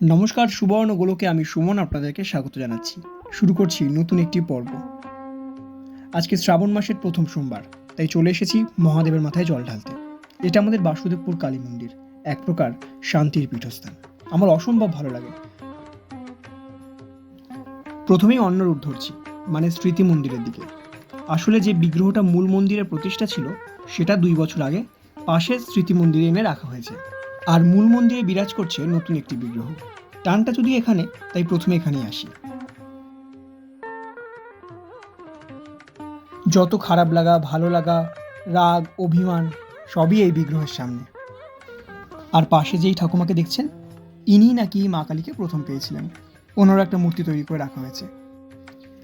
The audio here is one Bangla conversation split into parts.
নমস্কার, সুবর্ণ গোলকে আমি সুমন আপনাদেরকে স্বাগত জানাচ্ছি। শুরু করছি নতুন একটি পর্ব। আজকে শ্রাবণ মাসের প্রথম সোমবার, তাই চলে এসেছি মহাদেবের মাথায় জল ঢালতে। এটা আমাদের বাসুদেবপুর কালী মন্দির, এক প্রকার শান্তির পীঠস্থান। আমার অসম্ভব ভালো লাগে। প্রথমেই অন্য রূপ ধরছি মানে স্মৃতি মন্দিরের দিকে। আসলে যে বিগ্রহটা মূল মন্দিরের প্রতিষ্ঠা ছিল, সেটা দুই বছর আগে পাশের স্মৃতি মন্দিরে এনে রাখা হয়েছে। আর মূল মন্দিরে বিরাজ করছে নতুন একটি বিগ্রহ। টানটা যদি এখানে, তাই প্রথমে এখানেই আসি। যত খারাপ লাগা, ভালো লাগা, রাগ, অভিমান, সবই এই বিগ্রহের সামনে। আর পাশে যেই ঠাকুমাকে দেখছেন ইনি নাকি মা কালীকে প্রথম পেয়েছিলেন। ওনারও একটা মূর্তি তৈরি করে রাখা হয়েছে।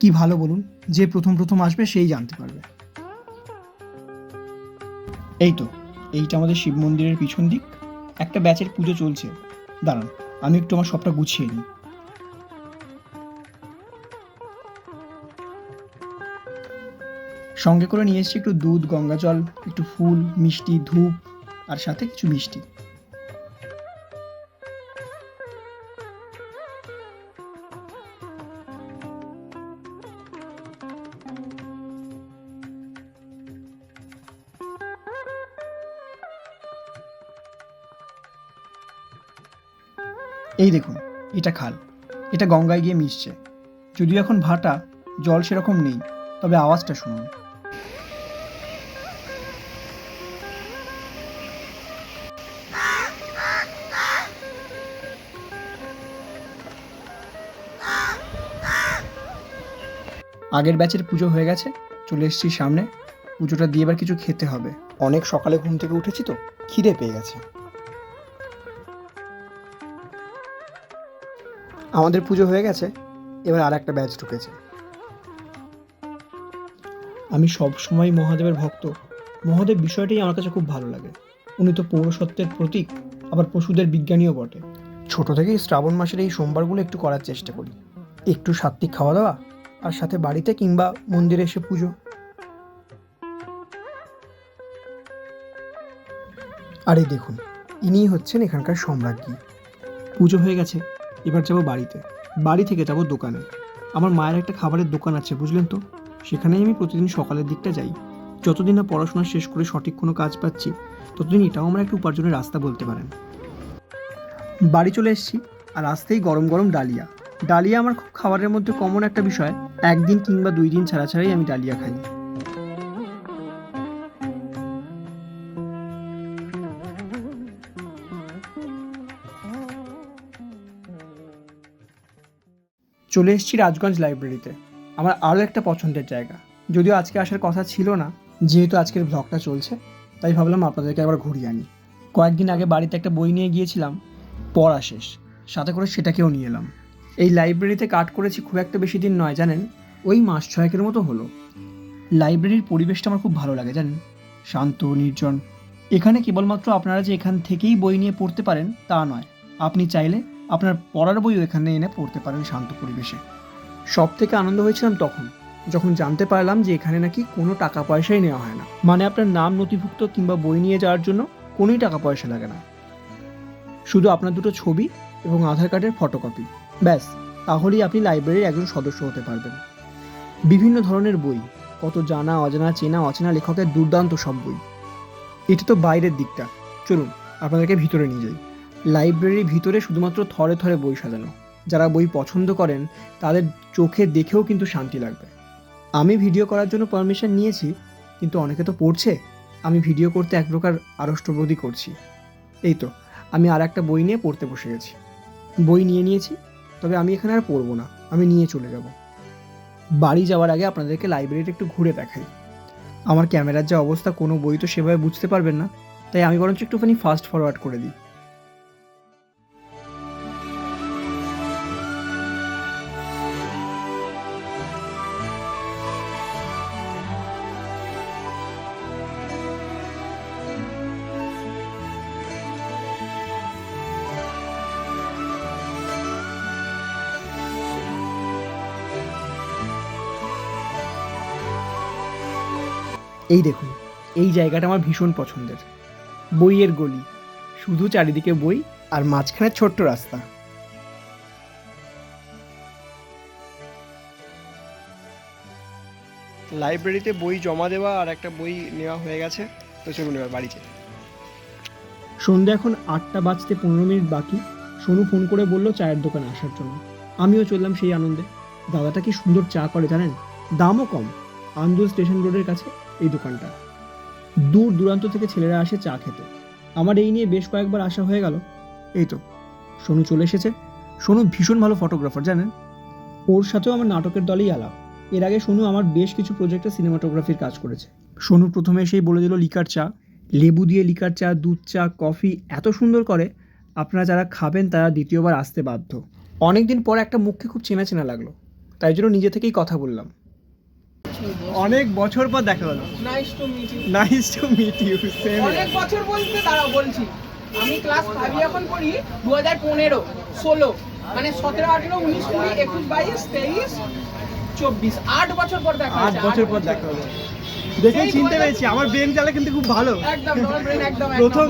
কি ভালো বলুন, যে প্রথম প্রথম আসবে সেই জানতে পারবে। এই তো, এইটা আমাদের শিব মন্দিরের পিছন দিক। একটা ব্যাচের পুজো চলছে। দাঁড়ান, আমি একটু আমার সবটা গুছিয়ে নিই। সঙ্গে করে নিয়ে এসেছি একটু দুধ, গঙ্গা জল, একটু ফুল, মিষ্টি, ধূপ, আর সাথে কিছু মিষ্টি। এই দেখুন, এটা খাল। এটা গঙ্গায় গিয়ে মিশছে। যদিও এখন ভাটা, জল সেরকম নেই, তবে আওয়াজটা শুনুন। আগের ব্যাচের পুজো হয়ে গেছে, চলে এসেছি সামনে। পুজোটা দিয়ে এবার কিছু খেতে হবে। অনেক সকালে ঘুম থেকে উঠেছি তো, খিদে পেয়ে গেছে। আমাদের পুজো হয়ে গেছে এবার আর একটা ব্যাচ ঢুকেছে। আমি সব সময় মহাদেবের ভক্ত। মহাদেব বিষয়টাই আমার কাছে খুব ভালো লাগে। উনি তো পৌরসত্বের প্রতীক আবার পশুদের বিজ্ঞানীও বটে। ছোট থেকেই শ্রাবণ মাসের এই সোমবারগুলো একটু করার চেষ্টা করি। একটু সাত্বিক খাওয়া দাওয়া আর সাথে বাড়িতে কিংবা মন্দিরে এসে পুজো। আরে দেখুন ইনিই হচ্ছেন এখানকার সম্রাজ্ঞী। পুজো হয়ে গেছে। এবার যাব বাড়িতে। বাড়ি থেকে যাব দোকানে। আমার মায়ের একটা খাবারের দোকান আছে, বুঝলেন তো? সেখানেই আমি প্রতিদিন সকালের দিকটা যাই। যতদিন না পড়াশোনা শেষ করে সঠিক কোনো কাজ পাচ্ছি, ততদিন এটাও আমার একটা উপার্জনের রাস্তা বলতে পারেন। বাড়ি চলে এসেছি, আর আসতেই গরম গরম ডালিয়া। ডালিয়া আমার খুব খাবারের মধ্যে কমন একটা বিষয়, একদিন কিংবা দুই দিন ছাড়া ছাড়াই আমি ডালিয়া খাই। চলে এসেছি রাজগঞ্জ লাইব্রেরিতে। আমার আরও একটা পছন্দের জায়গা। যদিও আজকে আসার কথা ছিল না, যেহেতু আজকের ব্লগটা চলছে, তাই ভাবলাম আপনাদেরকে একবার ঘুরিয়ে আনি। কয়েকদিন আগে বাড়িতে একটা বই নিয়ে গিয়েছিলাম, পড়া শেষ। সাথে করে সেটাকেও নিয়ে এলাম। এই লাইব্রেরিতে কাট করেছি খুব একটা বেশি দিন নয়, জানেন? ওই মাস ছয়েকের মতো হলো। লাইব্রেরির পরিবেশটা আমার খুব ভালো লাগে, জানেন? শান্ত, নির্জন। এখানে কেবলমাত্র আপনারা যে এখান থেকেই বই নিয়ে পড়তে পারেন, তা নয়। আপনি চাইলে আপনার পড়ার বইও এখানে এনে পড়তে পারেন শান্ত পরিবেশে। সব থেকে আনন্দ হয়েছিলাম তখন, যখন জানতে পারলাম যে এখানে নাকি কোনো টাকা পয়সাই নেওয়া হয় না। মানে আপনার নাম নথিভুক্ত কিংবা বই নিয়ে যাওয়ার জন্য কোনোই টাকা পয়সা লাগে না। শুধু আপনার দুটো ছবি এবং আধার কার্ডের ফটোকপি। ব্যাস, তাহলেই আপনি লাইব্রেরির একজন সদস্য হতে পারবেন। বিভিন্ন ধরনের বই, কত জানা, অজানা, চেনা, অচেনা লেখকের দুর্দান্ত সব বই। এটা তো বাইরের দিকটা। চলুন, আপনাদেরকে ভিতরে নিয়ে যাই। লাইব্রেরির ভিতরে শুধুমাত্র থরে থরে বই সাজানো। যারা বই পছন্দ করেন, তাদের চোখে দেখেও কিন্তু শান্তি লাগবে। আমি ভিডিও করার জন্য পারমিশন নিয়েছি, কিন্তু অনেকে তো পড়ছে। আমি ভিডিও করতে এক প্রকার আড়ষ্টবোধই করছি। এই তো, আমি আর একটা বই নিয়ে পড়তে বসে গেছি। বই নিয়ে নিয়েছি, তবে আমি এখানে আর পড়ব না, আমি নিয়ে চলে যাব। বাড়ি যাওয়ার আগে আপনাদেরকে লাইব্রেরিটা একটু ঘুরে দেখাই। আমার ক্যামেরার যা অবস্থা, কোনো বই তো সেভাবে বুঝতে পারবেন না, তাই আমি বরঞ্চ একটুখানি ফাস্ট ফরওয়ার্ড করে দিই। এই দেখুন এই জায়গাটা আমার ভীষণ পছন্দের। বইয়ের গলি শুধু চারিদিকে বই আর মাঝখানে ছোট্ট রাস্তা। লাইব্রেরিতে বই জমা দেওয়া আর একটা বই নেওয়া হয়ে গেছে তো চলুন এবার বাড়িতে সন্ধ্যা এখন আটটা বাজতে পনেরো মিনিট বাকি। সোনু ফোন করে বলল চায়ের দোকানে আসার জন্য। আমিও চললাম সেই আনন্দে। দাদাটা কি সুন্দর চা করে জানেন? দামও কম। আন্দুল স্টেশন রোডের কাছে এই দোকানটা। দূর দূরান্ত থেকে ছেলেরা আসে চা খেতে। আমার এই নিয়ে বেশ কয়েকবার আসা হয়ে গেল। এই তো, সোনু চলে এসেছে। সোনু ভীষণ ভালো ফটোগ্রাফার জানেন? ওর সাথেও আমার নাটকের দলেই আলাপ। এর আগে সোনু আমার বেশ কিছু প্রজেক্টে সিনেমাটোগ্রাফির কাজ করেছে। সোনু প্রথমে এসেই বলে দিল, লিকার চা। লেবু দিয়ে লিকার চা, দুধ চা, কফি এত সুন্দর করে। আপনারা যারা খাবেন, তারা দ্বিতীয়বার আসতে বাধ্য। অনেকদিন পর একটা মুখকে খুব চেনা চেনা লাগল। তাই জন্য নিজে থেকেই কথা বললাম। অনেক বছর পর দেখা হলো। Nice to meet you nice to meet you same অনেক বছর বলতে দাঁড়াও বলছি। আমি ক্লাস ফাইভ এখন পড়ি দু হাজার পনেরো ষোলো মানে সতেরো আঠেরো উনিশ কুড়ি একুশ বাইশ তেইশ চব্বিশ। আট বছর পর দেখা আট বছর পর দেখা হলো। দেখে চিনতে পেরেছি আমার ব্রেন চালে কিন্তু খুব ভালো। একদম। প্রথম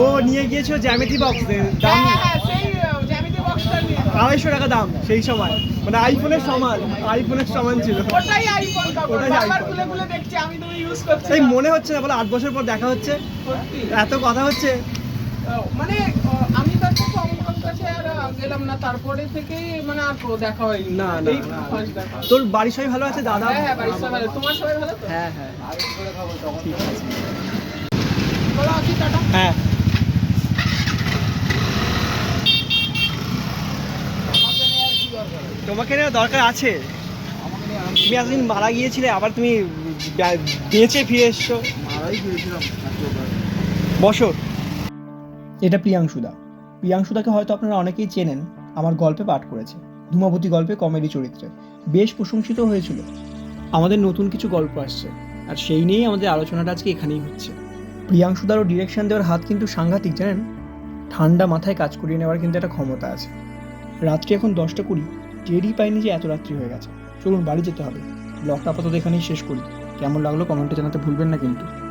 ও নিয়ে গিয়েছিল জ্যামিতি বক্সে দাম হ্যাঁ হ্যাঁ সেই জ্যামিতি বক্সটা নিয়ে আড়াইশো টাকা দাম সেই সময়। মানে আইফোনের সমান আইফোনের সমান ছিল। ওটাই আইফোন দেখছি আমি তো ইউজ করছি মনে হচ্ছে না বলে আট বছর পর দেখা হচ্ছে। এত কথা হচ্ছে। মানে আমি কাছে আর গেলাম না। তারপরে থেকে মানে আর দেখা হয়নি। না, না, না। তোর বাড়ির সবাই ভালো আছে দাদা? হ্যাঁ হ্যাঁ বাড়ির সবাই ভালো। তোমার সবাই ভালো তো? হ্যাঁ হ্যাঁ। ঠিক আছে বলো আসি টাটা হ্যাঁ। তোমাকে নেওয়া দরকার আছে? তুমি এতদিন মারা গিয়েছিলে আবার তুমি বেঁচে ফিরে এসছো। বসো। এটা প্রিয়াংশুদা। প্রিয়াংশুদাকে হয়তো আপনারা অনেকেই চেনেন আমার গল্পে পাঠ করেছে ধূমাবতী গল্পে কমেডি চরিত্রে। বেশ প্রশংসিত হয়েছিল। আমাদের নতুন কিছু গল্প আসছে আর সেই নিয়েই আমাদের আলোচনাটা আজকে এখানেই হচ্ছে। প্রিয়াংশুদারও ডিরেকশন দেওয়ার হাত কিন্তু সাংঘাতিক জানেন? ঠান্ডা মাথায় কাজ করিয়ে নেওয়ার কিন্তু একটা ক্ষমতা আছে। রাত্রি এখন দশটা কুড়ি টেরই পাইনি যে এত রাত্রি হয়ে গেছে। চলুন, বাড়ি যেতে হবে। ব্লগটা আপাতত এখানেই শেষ করি। কেমন লাগল কমেন্টে জানাতে ভুলবেন না কিন্তু।